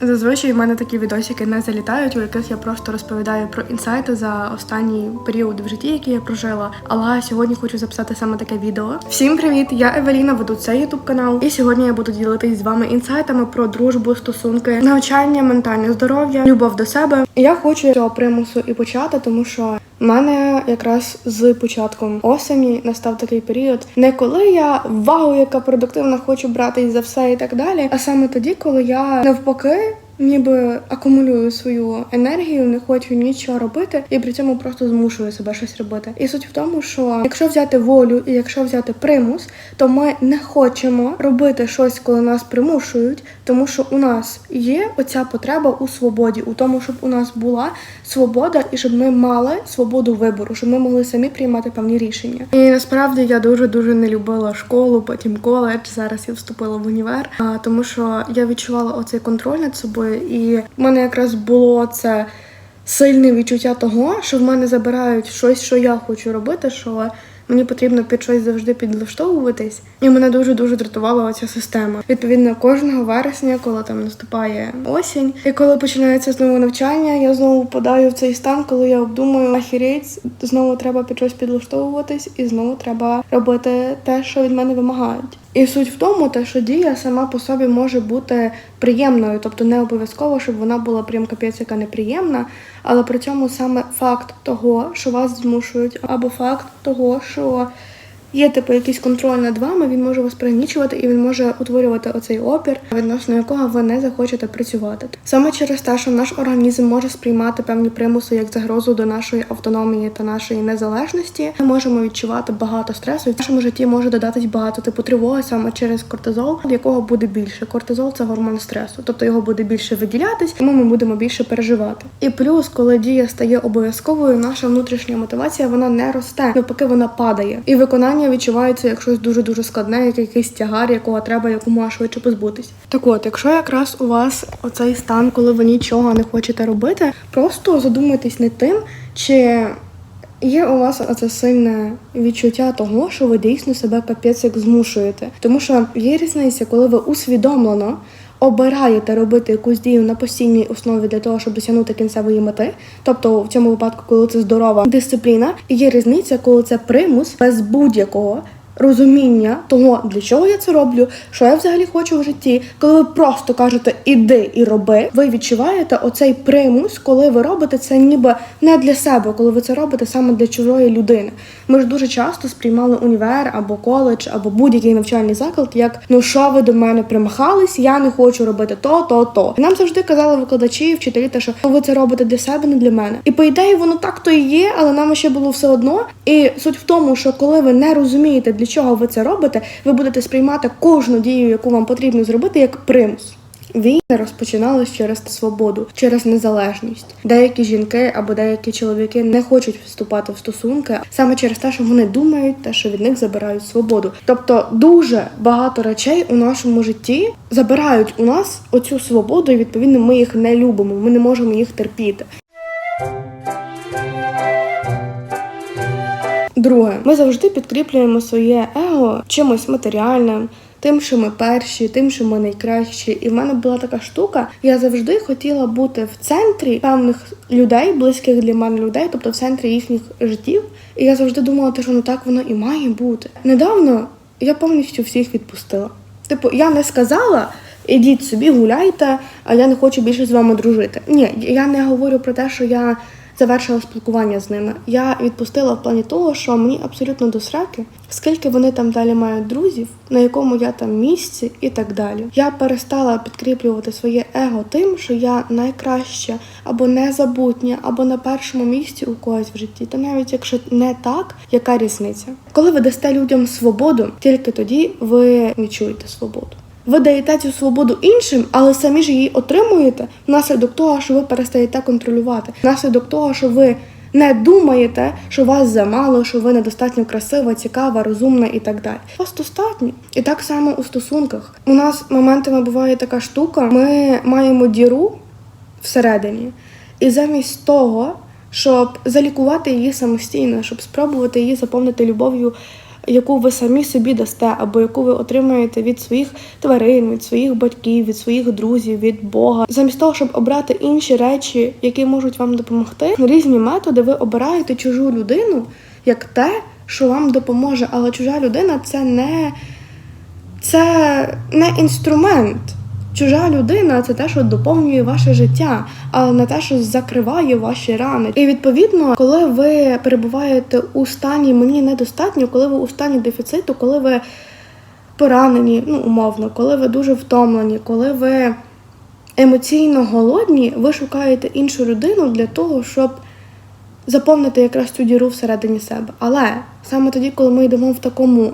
Зазвичай в мене такі відосики не залітають, у яких я просто розповідаю про інсайти за останній період в житті, який я прожила. Але сьогодні хочу записати саме таке відео. Всім привіт! Я Евеліна, веду цей ютуб канал, і сьогодні я буду ділитись з вами інсайтами про дружбу, стосунки, навчання, ментальне здоров'я, любов до себе. Я хочу цього примусу і почати, тому що в мене якраз з початком осені настав такий період, не коли я вау, яка продуктивна, хочу братись за все і так далі, а саме тоді, коли я навпаки. Ніби акумулюю свою енергію, не хочу нічого робити, і при цьому просто змушую себе щось робити. І суть в тому, що якщо взяти волю і якщо взяти примус, то ми не хочемо робити щось, коли нас примушують, тому що у нас є оця потреба у свободі, у тому, щоб у нас була свобода, і щоб ми мали свободу вибору, щоб ми могли самі приймати певні рішення. І насправді я дуже дуже не любила школу, потім коледж. Зараз я вступила в універ, тому що я відчувала оцей контроль над собою, і в мене якраз було це сильне відчуття того, що в мене забирають щось, що я хочу робити, що мені потрібно під щось завжди підлаштовуватись. І мене дуже дуже дратувала оця система. Відповідно, кожного вересня, коли там наступає осінь, і коли починається знову навчання, я знову впадаю в цей стан, коли я обдумую ахірець, знову треба під щось підлаштовуватись, і знову треба робити те, що від мене вимагають. І суть в тому, те, що дія сама по собі може бути приємною, тобто не обов'язково, щоб вона була прям капець, яка неприємна, але при цьому саме факт того, що вас змушують, або факт того, що є типу якийсь контроль над вами, він може вас пригнічувати і він може утворювати оцей опір, відносно якого ви не захочете працювати. Саме через те, що наш організм може сприймати певні примуси як загрозу до нашої автономії та нашої незалежності, ми можемо відчувати багато стресу. І в нашому житті може додатись багато типу тривоги саме через кортизол, якого буде більше. Кортизол це гормон стресу, тобто його буде більше виділятись, тому ми будемо більше переживати. І плюс, коли дія стає обов'язковою, наша внутрішня мотивація вона не росте, навпаки, вона падає. І виконання відчувається як щось дуже дуже складне, як якийсь тягар, якого треба якомога швидше позбутись. Так от, якщо якраз у вас оцей стан, коли ви нічого не хочете робити, просто задумайтесь над тим, чи Є у вас оце сильне відчуття того, що ви дійсно себе капець як змушуєте. Тому що є різниця, коли ви усвідомлено обираєте робити якусь дію на постійній основі для того, щоб досягнути кінцевої мети. Тобто в цьому випадку, коли це здорова дисципліна, і є різниця, коли це примус без будь-якого. Розуміння того, для чого я це роблю, що я взагалі хочу в житті. Коли ви просто кажете іди і роби, ви відчуваєте оцей примус, коли ви робите це ніби не для себе, коли ви це робите саме для чужої людини. Ми ж дуже часто сприймали універ або коледж, або будь-який навчальний заклад, як ну що ви до мене примахались, я не хочу робити то, то, то. Нам завжди казали викладачі, вчителі, те, що «Ну, ви це робите для себе, не для мене. І по ідеї воно так то і є, але нам ще було все одно. І суть в тому, що коли ви не розумієте, для чого ви це робите, ви будете сприймати кожну дію, яку вам потрібно зробити, як примус. Війни розпочиналися через свободу, через незалежність. Деякі жінки або деякі чоловіки не хочуть вступати в стосунки саме через те, що вони думають, те, що від них забирають свободу. Тобто дуже багато речей у нашому житті забирають у нас оцю свободу, і відповідно ми їх не любимо. Ми не можемо їх терпіти. Друге, ми завжди підкріплюємо своє его чимось матеріальним. Тим, що ми перші, тим, що ми найкращі. І в мене була така штука. Я завжди хотіла бути в центрі певних людей, близьких для мене людей, тобто в центрі їхніх життів. І я завжди думала, що ну так воно і має бути. Недавно я повністю всіх відпустила. Типу, я не сказала. Ідіть собі, гуляйте, а я не хочу більше з вами дружити. Ні, я не говорю про те, що я завершила спілкування з ними. Я відпустила в плані того, що мені абсолютно до сраки, скільки вони там далі мають друзів, на якому я там місці і так далі. Я перестала підкріплювати своє его тим, що я найкраща або незабутня, або на першому місці у когось в житті. Та навіть якщо не так, яка різниця? Коли ви дасте людям свободу, тільки тоді ви відчуєте свободу. Ви даєте цю свободу іншим, але самі ж її отримуєте внаслідок того, що ви перестаєте контролювати, внаслідок того, що ви не думаєте, що вас замало, що ви недостатньо красива, цікава, розумна і так далі. Вас достатньо. І так само у стосунках. У нас моментами буває така штука: ми маємо діру всередині, і замість того, щоб залікувати її самостійно, щоб спробувати її заповнити любов'ю яку ви самі собі дасте, або яку ви отримаєте від своїх тварин, від своїх батьків, від своїх друзів, від Бога, замість того, щоб обрати інші речі, які можуть вам допомогти, різні методи, ви обираєте чужу людину як те, що вам допоможе. Але чужа людина це не, це не інструмент. Чужа людина це те, що доповнює ваше життя, але не те, що закриває ваші рани. І відповідно, коли ви перебуваєте у стані мені недостатньо, коли ви у стані дефіциту, коли ви поранені, ну умовно, коли ви дуже втомлені, коли ви емоційно голодні, ви шукаєте іншу людину для того, щоб заповнити якраз цю діру всередині себе. Але саме тоді, коли ми йдемо в такому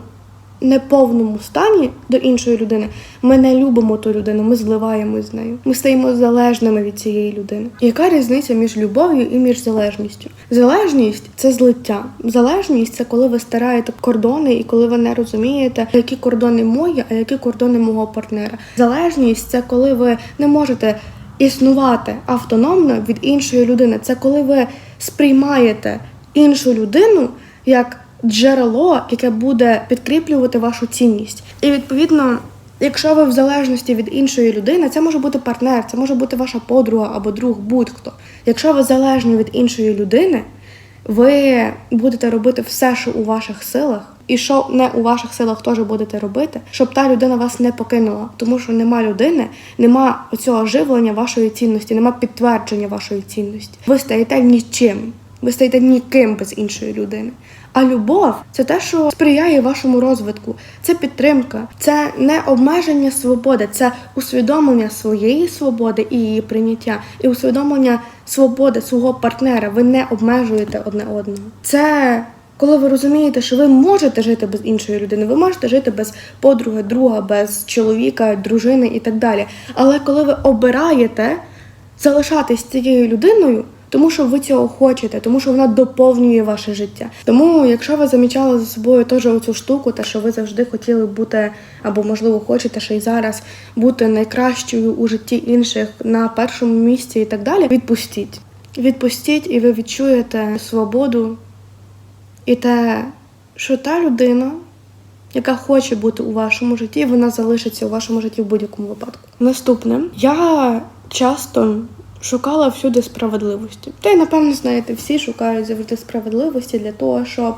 неповному стані до іншої людини, ми не любимо ту людину, ми зливаємось з нею. Ми стаємо залежними від цієї людини. Яка різниця між любов'ю і між залежністю? Залежність це злиття. Залежність це коли ви стираєте кордони і коли ви не розумієте, які кордони мої, а які кордони мого партнера. Залежність це коли ви не можете існувати автономно від іншої людини. Це коли ви сприймаєте іншу людину як джерело, яке буде підкріплювати вашу цінність. І відповідно, якщо ви в залежності від іншої людини, це може бути партнер, це може бути ваша подруга або друг, будь-хто. Якщо ви залежні від іншої людини, ви будете робити все, що у ваших силах. І що не у ваших силах теж будете робити, щоб та людина вас не покинула, тому що нема людини, нема оцього живлення вашої цінності, нема підтвердження вашої цінності. Ви стаєте нічим, ви стаєте ніким без іншої людини. А любов це те, що сприяє вашому розвитку, це підтримка, це не обмеження свободи, це усвідомлення своєї свободи і її прийняття, і усвідомлення свободи свого партнера. Ви не обмежуєте одне одного. Це коли ви розумієте, що ви можете жити без іншої людини, ви можете жити без подруги, друга, без чоловіка, дружини і так далі. Але коли ви обираєте залишатись цією людиною, тому що ви цього хочете, тому що вона доповнює ваше життя. Тому, якщо ви замічали за собою теж оцю штуку, те, що ви завжди хотіли бути, або можливо хочете ще й зараз бути найкращою у житті інших на першому місці і так далі, відпустіть. Відпустіть, і ви відчуєте свободу і те, що та людина, яка хоче бути у вашому житті, вона залишиться у вашому житті в будь-якому випадку. Наступне, я часто шукала всюди справедливості. Та й, напевно, знаєте, всі шукають завжди справедливості для того, щоб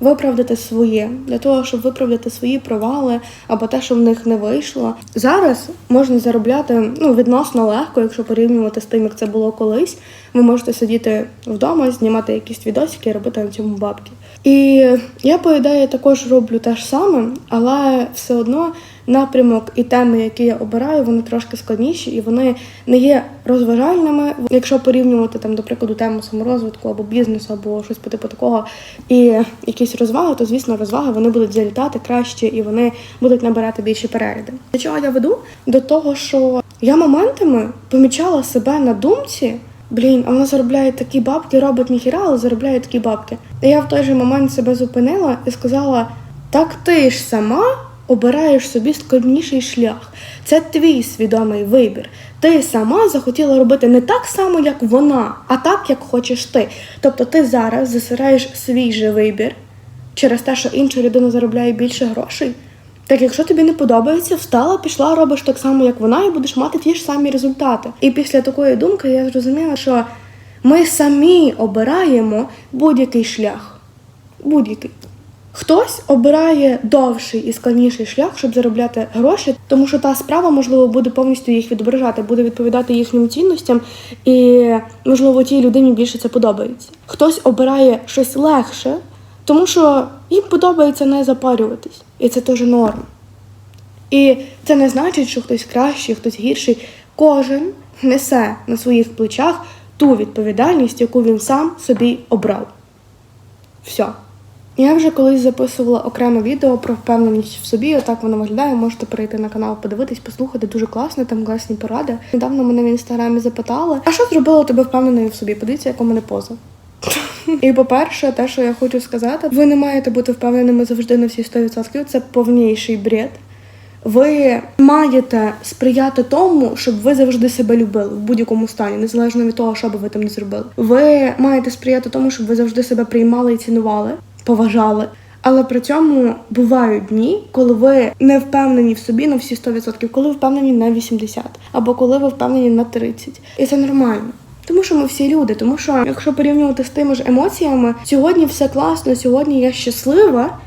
виправдати своє, для того, щоб виправдати свої провали або те, що в них не вийшло. Зараз можна заробляти ну, відносно легко, якщо порівнювати з тим, як це було колись. Ви можете сидіти вдома, знімати якісь відосики робити на цьому бабки. І я, по ідеї, також роблю те ж саме, але все одно напрямок і теми, які я обираю, вони трошки складніші і вони не є розважальними. Якщо порівнювати там, до прикладу, тему саморозвитку або бізнесу, або щось по типу такого, і якісь розваги, то звісно розваги вони будуть залітати краще і вони будуть набирати більші перегляди. До чого я веду? До того, що я моментами помічала себе на думці. Блін, а вона заробляє такі бабки, робить ніхіра, але заробляє такі бабки. І я в той же момент себе зупинила і сказала: так ти ж сама обираєш собі складніший шлях. Це твій свідомий вибір. Ти сама захотіла робити не так само, як вона, а так, як хочеш ти. Тобто ти зараз засираєш свій же вибір через те, що інша людина заробляє більше грошей. Так, якщо тобі не подобається, встала, пішла, робиш так само, як вона, і будеш мати ті ж самі результати. І після такої думки я зрозуміла, що ми самі обираємо будь-який шлях. Будь-який. Хтось обирає довший і складніший шлях, щоб заробляти гроші, тому що та справа, можливо, буде повністю їх відображати, буде відповідати їхнім цінностям, і можливо тій людині більше це подобається. Хтось обирає щось легше, тому що їм подобається не запарюватись, і це теж норм. І це не значить, що хтось кращий, хтось гірший. Кожен несе на своїх плечах ту відповідальність, яку він сам собі обрав. Все. Я вже колись записувала окреме відео про впевненість в собі. Отак воно виглядає. Можете перейти на канал, подивитись, послухати. Дуже класно, там класні поради. Недавно мене в інстаграмі запитали, а що зробило тебе впевненою в собі? Подивіться, яка у мене поза. І по-перше, те, що я хочу сказати, ви не маєте бути впевненими завжди на всі 100%. Це повніший бред. Ви маєте сприяти тому, щоб ви завжди себе любили в будь-якому стані, незалежно від того, що би ви там не зробили. Ви маєте сприяти тому, щоб ви завжди себе приймали і цінували, поважали. Але при цьому бувають дні, коли ви не впевнені в собі на всі 100%, коли ви впевнені на 80%, або коли ви впевнені на 30%. І це нормально. Тому що ми всі люди, тому що якщо порівнювати з тими ж емоціями, сьогодні все класно, сьогодні я щаслива,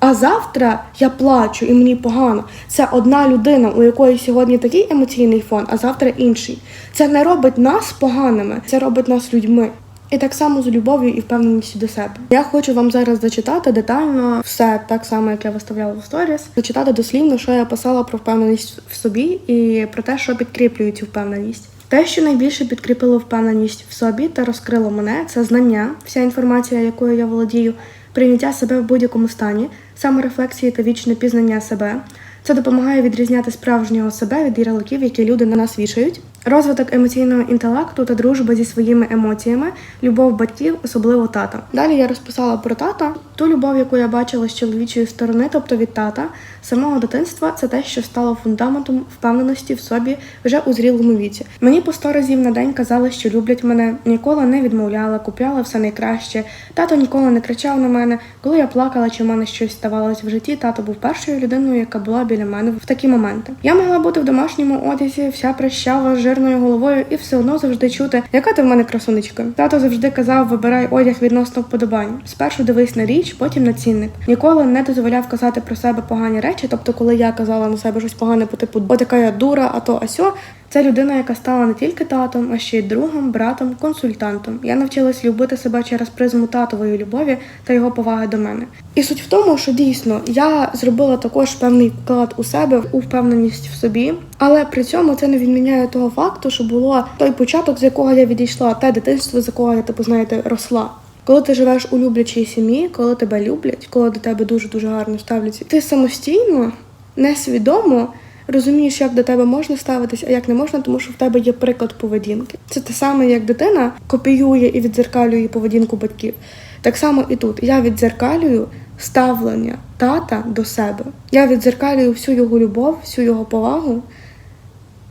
а завтра я плачу і мені погано. Це одна людина, у якої сьогодні такий емоційний фон, а завтра інший. Це не робить нас поганими, це робить нас людьми. І так само з любов'ю і впевненістю до себе. Я хочу вам зараз зачитати детально все так само, як я виставляла в сторіс, зачитати дослівно, що я писала про впевненість в собі і про те, що підкріплює цю впевненість. Те, що найбільше підкріпило впевненість в собі та розкрило мене, це знання, вся інформація, якою я володію, прийняття себе в будь-якому стані, саморефлексії та вічне пізнання себе. Це допомагає відрізняти справжнього себе від ярликів, які люди на нас вішають. Розвиток емоційного інтелекту та дружба зі своїми емоціями, любов батьків, особливо тата. Далі я розписала про тата, ту любов, яку я бачила з чоловічої сторони, тобто від тата, самого дитинства, це те, що стало фундаментом впевненості в собі вже у зрілому віці. Мені по сто разів на день казали, що люблять мене, ніколи не відмовляла, купляла все найкраще. Тато ніколи не кричав на мене. Коли я плакала, чи в мене щось ставалось в житті, тато був першою людиною, яка була біля мене в такі моменти. Я могла бути в домашньому одязі, вся прищава з жирною головою, і все одно завжди чути, яка ти в мене красунечка. Тато завжди казав: вибирай одяг відносно вподобань. Спершу дивись на річ, потім на цінник. Ніколи не дозволяв казати про себе погані речі. Тобто, коли я казала на себе щось погане, по типу о, така я дура, а то асьо. Це людина, яка стала не тільки татом, а ще й другом, братом, консультантом. Я навчилась любити себе через призму татової любові та його поваги до мене. І суть в тому, що дійсно я зробила також певний вклад у себе у впевненість в собі, але при цьому це не відміняє того факту, що було той початок, з якого я відійшла, те дитинство, з якого я типу знаєте, росла. Коли ти живеш у люблячій сім'ї, коли тебе люблять, коли до тебе дуже дуже гарно ставляться, ти самостійно, несвідомо розумієш, як до тебе можна ставитись, а як не можна, тому що в тебе є приклад поведінки. Це те саме, як дитина копіює і віддзеркалює поведінку батьків. Так само і тут я віддзеркалюю ставлення тата до себе. Я віддзеркалюю всю його любов, всю його повагу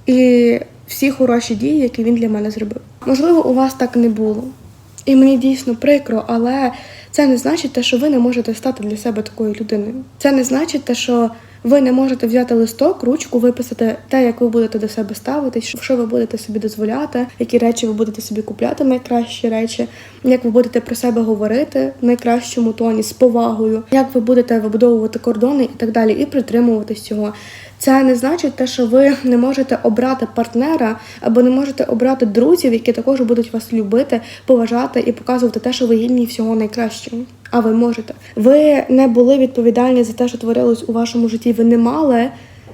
і всі хороші дії, які він для мене зробив. Можливо, у вас так не було. І мені дійсно прикро, але це не значить те, що ви не можете стати для себе такою людиною. Це не значить те, що ви не можете взяти листок, ручку, виписати те, як ви будете до себе ставитись, що ви будете собі дозволяти, які речі ви будете собі купляти, найкращі речі, як ви будете про себе говорити в найкращому тоні з повагою, як ви будете вибудовувати кордони і так далі, і притримуватись цього. Це не значить те, що ви не можете обрати партнера або не можете обрати друзів, які також будуть вас любити, поважати і показувати те, що ви гідні всього найкращого. А ви можете. Ви не були відповідальні за те, що творилось у вашому житті. Ви не мали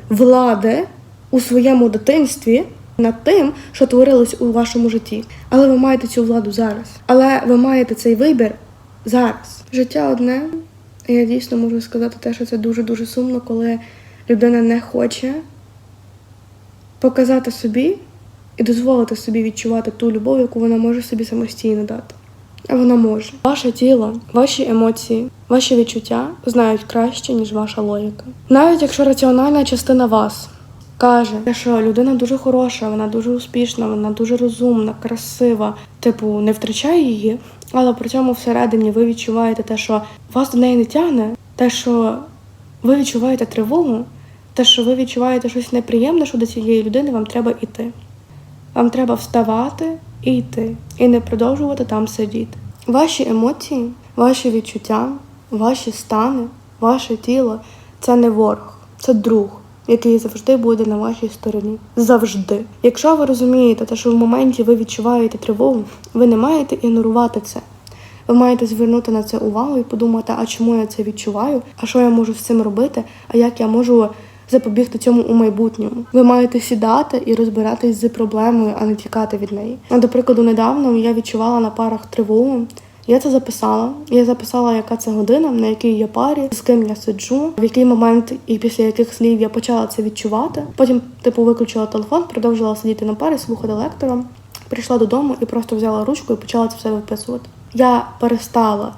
влади у своєму дитинстві над тим, що творилось у вашому житті. Але ви маєте цю владу зараз. Але ви маєте цей вибір зараз. Життя одне. Я дійсно можу сказати те, що це дуже дуже сумно, коли людина не хоче показати собі і дозволити собі відчувати ту любов, яку вона може собі самостійно дати. Вона може. Ваше тіло, ваші емоції, ваші відчуття знають краще, ніж ваша логіка. Навіть якщо раціональна частина вас каже, що людина дуже хороша, вона дуже успішна, вона дуже розумна, красива, типу, не втрачай її, але при цьому всередині ви відчуваєте те, що вас до неї не тягне, те, що ви відчуваєте тривогу, те, що ви відчуваєте щось неприємне, що до цієї людини вам треба йти. Вам треба вставати і йти, і не продовжувати там сидіти. Ваші емоції, ваші відчуття, ваші стани, ваше тіло це не ворог, це друг, який завжди буде на вашій стороні. Завжди. Якщо ви розумієте, те, що в моменті ви відчуваєте тривогу, ви не маєте ігнорувати це. Ви маєте звернути на це увагу і подумати, а чому я це відчуваю, а що я можу з цим робити, а як я можу запобігти цьому у майбутньому. Ви маєте сідати і розбиратись з проблемою, а не тікати від неї. А, До прикладу, недавно я відчувала на парах тривогу. Я це записала. Я записала, яка це година, на якій я парі, з ким я сиджу, в який момент і після яких слів я почала це відчувати. Потім, типу, виключила телефон, продовжила сидіти на парі, слухати лектора. Прийшла додому і просто взяла ручку і почала це все виписувати. Я перестала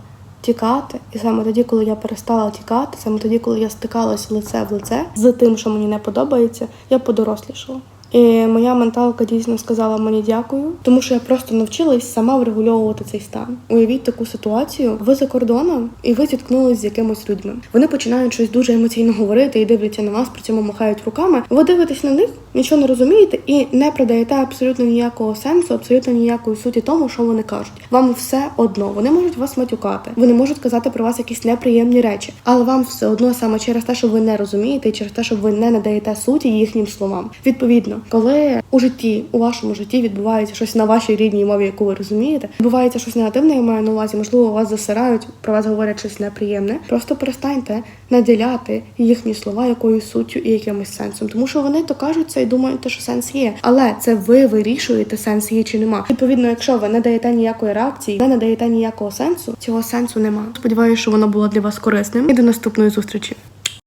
тікати, і саме тоді, коли я перестала тікати, саме тоді, коли я стикалась лице в лице з тим, що мені не подобається, я подорослішала. І моя менталка дійсно сказала мені дякую, тому що я просто навчилась сама врегульовувати цей стан. Уявіть таку ситуацію. Ви за кордоном і ви зіткнулись з якимось людьми. Вони починають щось дуже емоційно говорити і дивляться на вас, при цьому махають руками. Ви дивитесь на них, нічого не розумієте і не придаєте абсолютно ніякого сенсу, абсолютно ніякої суті тому, що вони кажуть. Вам все одно. Вони можуть вас матюкати, вони можуть казати про вас якісь неприємні речі, але вам все одно саме через те, що ви не розумієте, і через те, що ви не надаєте суті їхнім словам. Відповідно, коли у житті, у вашому житті відбувається щось на вашій рідній мові, яку ви розумієте, відбувається щось негативне, я маю на увазі, можливо, вас засирають, про вас говорять щось неприємне. Просто перестаньте наділяти їхні слова якоюсь суттю і якимось сенсом, тому що вони то кажуть це і думають, що сенс є. Але це ви вирішуєте, сенс є чи нема. Відповідно, якщо ви не даєте ніякої реакції, не надаєте ніякого сенсу, цього сенсу нема. Сподіваюся, що воно було для вас корисним. І до наступної зустрічі.